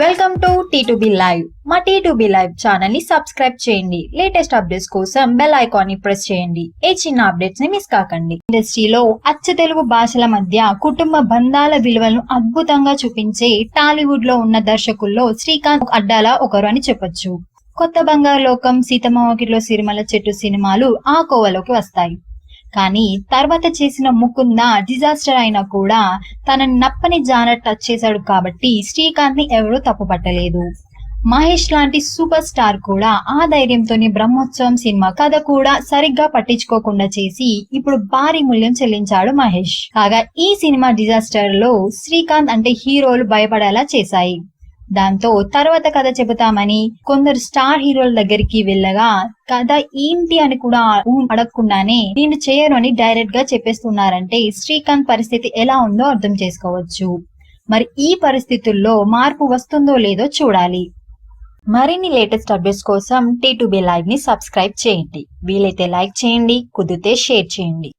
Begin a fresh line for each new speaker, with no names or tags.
Welcome to T two B live మా T two B live ఛానల్ని subscribe చేయండి. Latest updates కోసం bell ఐకాన్ని ప్రెస్ చేయండి. ఏ చిన్న అప్డేట్స్ని మిస్ కాకండి. ఇండస్ట్రీలో అచ్చ తెలుగు భాషల మధ్య కుటుంబ బంధాల విలువలను అద్భుతంగా చూపించే టాలీవుడ్లో ఉన్న దర్శకుల్లో శ్రీకాంత్ అడ్డాల ఒకరు అని చెప్పొచ్చు. కొత్త బంగారు లోకం సీతమ్మకిలో సిరిమల చెట్టు సినిమాలు ఆ కోవలోకి వస్తాయి. కానీ తర్వాత చేసిన ముకుంద డిజాస్టర్ అయినా కూడా తన నప్పని జానర్ టచ్ చేశాడు కాబట్టి శ్రీకాంత్ని ఎవరూ తప్పుపట్టలేదు. మహేష్ లాంటి సూపర్ స్టార్ కూడా ఆ ధైర్యంతోనే బ్రహ్మోత్సవం సినిమా కథ కూడా సరిగ్గా పట్టించుకోకుండా చేసి ఇప్పుడు భారీ మూల్యం చెల్లించాడు మహేష్. కాగా ఈ సినిమా డిజాస్టర్లో శ్రీకాంత్ అంటే హీరోలు భయపడేలా చేశాయి. దాంతో తర్వాత కథ చెబుతామని కొందరు స్టార్ హీరోల దగ్గరికి వెళ్ళగా కథ ఏంటి అని కూడా ఊ అడగకుండానే నేను చేయను అని డైరెక్ట్గా చెప్పేస్తున్నారంటే శ్రీకాంత్ పరిస్థితి ఎలా ఉందో అర్థం చేసుకోవచ్చు. మరి ఈ పరిస్థితుల్లో మార్పు వస్తుందో లేదో చూడాలి. మరిన్ని లేటెస్ట్ అప్డేట్స్ కోసం టీ టు బి లైవ్ని సబ్స్క్రైబ్ చేయండి. వీలైతే లైక్ చేయండి కుదిరితే షేర్ చేయండి.